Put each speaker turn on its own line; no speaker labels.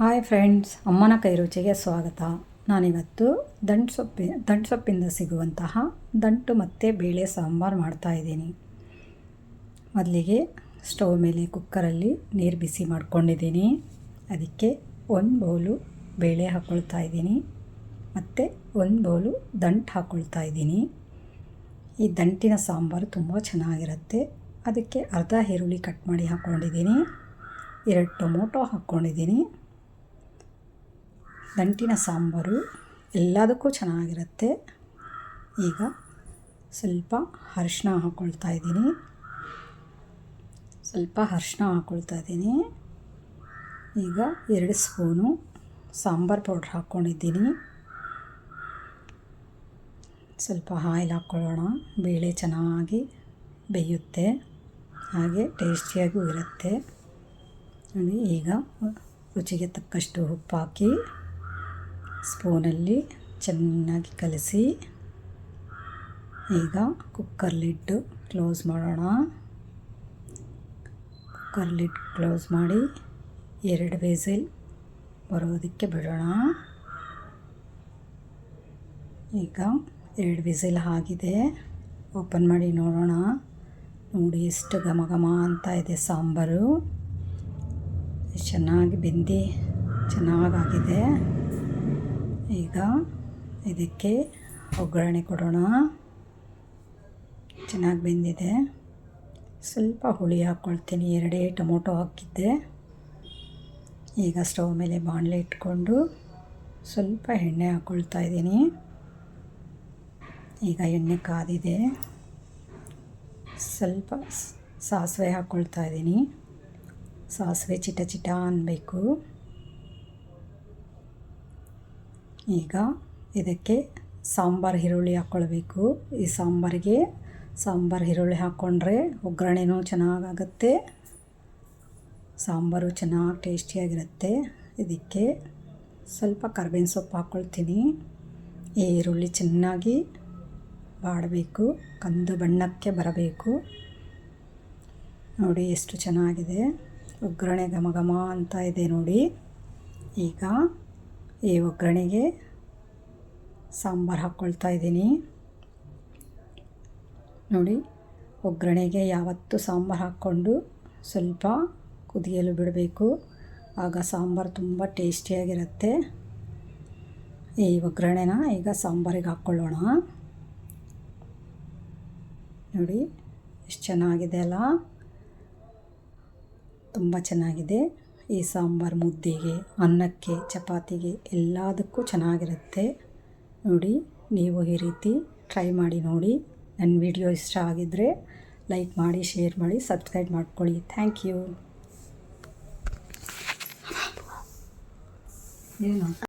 Hi friends ಅಮ್ಮನ ಕೈ ರುಚಿಗೆ ಸ್ವಾಗತ. ನಾನಿವತ್ತು ದಂಟು ಸೊಪ್ಪಿ, ದಂಟು ಸೊಪ್ಪಿಂದ ಸಿಗುವಂತಹ ದಂಟು ಮತ್ತು ಬೇಳೆ ಸಾಂಬಾರು ಮಾಡ್ತಾಯಿದ್ದೀನಿ ಮೊದಲಿಗೆ ಸ್ಟವ್ ಮೇಲೆ ಕುಕ್ಕರಲ್ಲಿ ನೀರು ಬಿಸಿ ಮಾಡ್ಕೊಂಡಿದ್ದೀನಿ. ಅದಕ್ಕೆ ಒಂದು ಬೌಲು ಬೇಳೆ ಹಾಕ್ಕೊಳ್ತಾ ಇದ್ದೀನಿ. ಮತ್ತು ಒಂದು ಬೌಲು ದಂಟು ಹಾಕ್ಕೊಳ್ತಾ ಇದ್ದೀನಿ. ಈ ದಂಟಿನ ಸಾಂಬಾರು ತುಂಬ ಚೆನ್ನಾಗಿರುತ್ತೆ. ಅದಕ್ಕೆ ಅರ್ಧ ಈರುಳ್ಳಿ ಕಟ್ ಮಾಡಿ ಹಾಕ್ಕೊಂಡಿದ್ದೀನಿ ಎರಡು ಟೊಮೊಟೊ ಹಾಕ್ಕೊಂಡಿದ್ದೀನಿ ದಂಟಿನ ಸಾಂಬಾರು ಎಲ್ಲದಕ್ಕೂ ಚೆನ್ನಾಗಿರುತ್ತೆ. ಈಗ ಸ್ವಲ್ಪ ಅರಿಶಿನ ಹಾಕ್ಕೊಳ್ತಾ ಇದ್ದೀನಿ. ಸ್ವಲ್ಪ ಅರಿಶಿನ ಹಾಕ್ಕೊಳ್ತಾ ಇದ್ದೀನಿ. ಈಗ ಎರಡು ಸ್ಪೂನು ಸಾಂಬಾರು ಪೌಡ್ರ್ ಹಾಕ್ಕೊಂಡಿದ್ದೀನಿ ಸ್ವಲ್ಪ ಆಯಿಲ್ ಹಾಕ್ಕೊಳ್ಳೋಣ ಬೇಳೆ ಚೆನ್ನಾಗಿ ಬೇಯುತ್ತೆ. ಹಾಗೆ ಟೇಸ್ಟಿಯಾಗೂ ಇರುತ್ತೆ. ಈಗ ರುಚಿಗೆ ತಕ್ಕಷ್ಟು ಉಪ್ಪು ಹಾಕಿ ಸ್ಪೂನಲ್ಲಿ ಚೆನ್ನಾಗಿ ಕಲಸಿ, ಈಗ ಕುಕ್ಕರ್ ಕ್ಲೋಸ್ ಮಾಡೋಣ. ಕುಕ್ಕರ್ ಲಿಡ್ ಕ್ಲೋಸ್ ಮಾಡಿ ಎರಡು ವಿಸಿಲ್ ಬರೋದಕ್ಕೆ ಬಿಡೋಣ. ಈಗ ಎರಡು ವಿಸಿಲ್ ಆಗಿದೆ. ಓಪನ್ ಮಾಡಿ ನೋಡೋಣ. ನೋಡಿ ಎಷ್ಟು ಘಮ ಘಮ ಅಂತ ಇದೆ ಸಾಂಬಾರು. ಚೆನ್ನಾಗಿ ಬೆಂದಿ ಚೆನ್ನಾಗಾಗಿದೆ. ಇದಕ್ಕೆ ಒಗ್ಗರಣೆ ಕೊಡೋಣ. ಚೆನ್ನಾಗಿ ಬೆಂದಿದೆ. ಸ್ವಲ್ಪ ಹುಳಿ ಹಾಕ್ಕೊಳ್ತೀನಿ ಎರಡೇ ಟೊಮೊಟೊ ಹಾಕಿದ್ದೆ. ಈಗ ಸ್ಟವ್ ಮೇಲೆ ಬಾಣಲೆ ಇಟ್ಕೊಂಡು ಸ್ವಲ್ಪ ಎಣ್ಣೆ ಹಾಕ್ಕೊಳ್ತಾ ಇದ್ದೀನಿ. ಈಗ ಎಣ್ಣೆ ಕಾದಿದೆ. ಸ್ವಲ್ಪ ಸಾಸಿವೆ ಹಾಕ್ಕೊಳ್ತಾ ಇದ್ದೀನಿ. ಸಾಸಿವೆ ಚಿಟ ಚಿಟ ಅನ್ನಬೇಕು ಈಗ ಇದಕ್ಕೆ ಸಾಂಬಾರು ಈರುಳ್ಳಿ ಹಾಕ್ಕೊಳ್ಬೇಕು ಈ ಸಾಂಬಾರಿಗೆ ಸಾಂಬಾರು ಈರುಳ್ಳಿ ಹಾಕ್ಕೊಂಡ್ರೆ ಒಗ್ಗರಣೆನೂ ಚೆನ್ನಾಗಾಗುತ್ತೆ. ಸಾಂಬಾರು ಚೆನ್ನಾಗಿ ಟೇಸ್ಟಿಯಾಗಿರುತ್ತೆ. ಇದಕ್ಕೆ ಸ್ವಲ್ಪ ಕರ್ಬೇವಿನ ಸೊಪ್ಪು ಹಾಕ್ಕೊಳ್ತೀನಿ ಈ ಈರುಳ್ಳಿ ಚೆನ್ನಾಗಿ ಬಾಡಬೇಕು. ಕಂದು ಬಣ್ಣಕ್ಕೆ ಬರಬೇಕು. ನೋಡಿ ಎಷ್ಟು ಚೆನ್ನಾಗಿದೆ. ಒಗ್ಗರಣೆ ಘಮ ಘಮ ಅಂತ ಇದೆ ನೋಡಿ. ಈಗ ಈ ಒಗ್ಗರಣೆಗೆ ಸಾಂಬಾರು ಹಾಕ್ಕೊಳ್ತಾ ಇದ್ದೀನಿ. ನೋಡಿ, ಒಗ್ಗರಣೆಗೆ ಯಾವತ್ತು ಸಾಂಬಾರು ಹಾಕ್ಕೊಂಡು ಸ್ವಲ್ಪ ಕುದಿಯಲು ಬಿಡಬೇಕು. ಆಗ ಸಾಂಬಾರು ತುಂಬ ಟೇಸ್ಟಿಯಾಗಿರುತ್ತೆ. ಈ ಒಗ್ಗರಣೆನ ಈಗ ಸಾಂಬಾರಿಗೆ ಹಾಕ್ಕೊಳ್ಳೋಣ. ನೋಡಿ, ಎಷ್ಟು ಚೆನ್ನಾಗಿದೆ ಅಲ್ಲ? ತುಂಬ ಚೆನ್ನಾಗಿದೆ. ಈ ಸಾಂಬಾರು ಮುದ್ದೆಗೆ, ಅನ್ನಕ್ಕೆ, ಚಪಾತಿಗೆ ಎಲ್ಲದಕ್ಕೂ ಚೆನ್ನಾಗಿರುತ್ತೆ. ನೋಡಿ, ನೀವು ಈ ರೀತಿ ಟ್ರೈ ಮಾಡಿ ನೋಡಿ. ನನ್ನ ವಿಡಿಯೋ ಇಷ್ಟ ಆಗಿದ್ದರೆ ಲೈಕ್ ಮಾಡಿ ಶೇರ್ ಮಾಡಿ ಸಬ್ಸ್ಕ್ರೈಬ್ ಮಾಡ್ಕೊಳ್ಳಿ. ಥ್ಯಾಂಕ್ ಯು ಏನು?